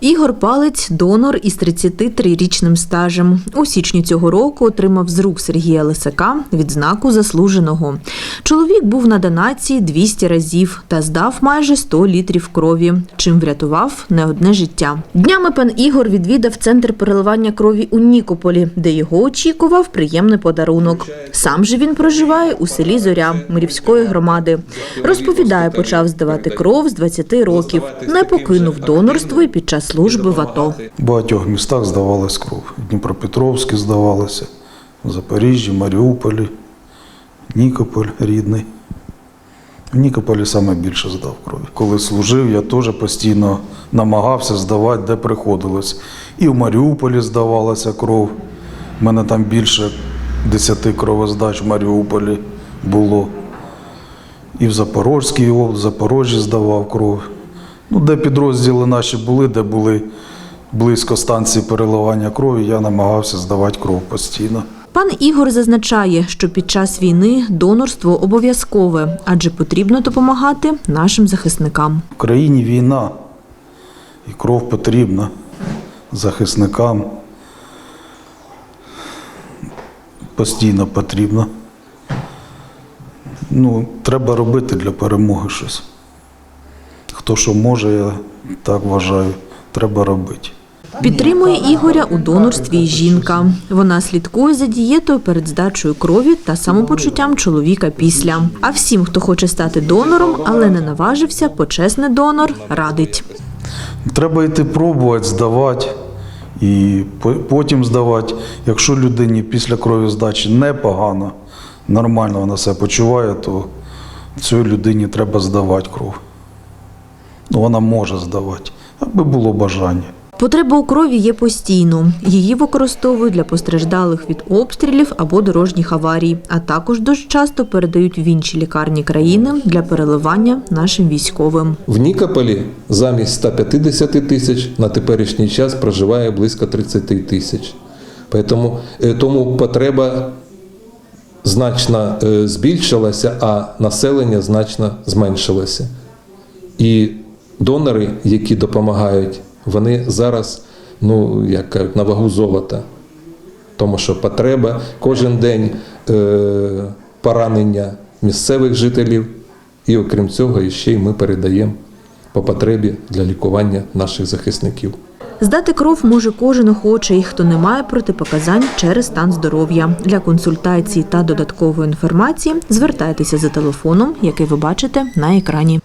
Ігор Палець донор із 33-річним стажем. У січні цього року отримав з рук Сергія Лисака відзнаку заслуженого. Чоловік був на донації 200 разів та здав майже 100 літрів крові, чим врятував не одне життя. Днями пан Ігор відвідав центр переливання крові у Нікополі, де його очікував приємний подарунок. Сам же він проживає у селі Зоря Мирівської громади. Розповідає, почав здавати кров з 20 років. Не покинув донорство і під час служби в АТО. В багатьох містах здавалась кров. В Дніпропетровській здавалося, в Запоріжжі, Маріуполі, Нікополь рідний. В Нікополі саме більше здав крові. Коли служив, я теж постійно намагався здавати, де приходилось. І в Маріуполі здавалася кров. У мене там більше 10 кровоздач в Маріуполі було. І в Запорозькій в Запорожжі здавав кров. Ну, де підрозділи наші були, де були близько станції переливання крові, я намагався здавати кров постійно. Пан Ігор зазначає, що під час війни донорство обов'язкове, адже потрібно допомагати нашим захисникам. В країні війна, і кров потрібна захисникам. Постійно потрібна. Ну, треба робити для перемоги щось. Хто що може, я так вважаю, треба робити. Підтримує Ігоря у донорстві і жінка. Вона слідкує за дієтою перед здачею крові та самопочуттям чоловіка після. А всім, хто хоче стати донором, але не наважився, почесний донор радить. Треба йти пробувати, здавати і потім здавати. Якщо людині після крові здачі непогано, нормально вона себе почуває, то цій людині треба здавати кров. Ну, вона може здавати, аби було бажання. Потреба у крові є постійно. Її використовують для постраждалих від обстрілів або дорожніх аварій, а також дуже часто передають в інші лікарні країни для переливання нашим військовим. В Нікополі замість 150 тисяч на теперішній час проживає близько 30 тисяч. Тому, е, тому потреба значно е, збільшилася, а населення значно зменшилося. І донори, які допомагають, вони зараз, ну, як кажуть, на вагу золота. Тому що потреба кожен день е, поранення місцевих жителів, і окрім цього, ще й ми передаємо по потребі для лікування наших захисників. Здати кров може кожен охочий, хто не має протипоказань через стан здоров'я. Для консультацій та додаткової інформації звертайтеся за телефоном, який ви бачите на екрані.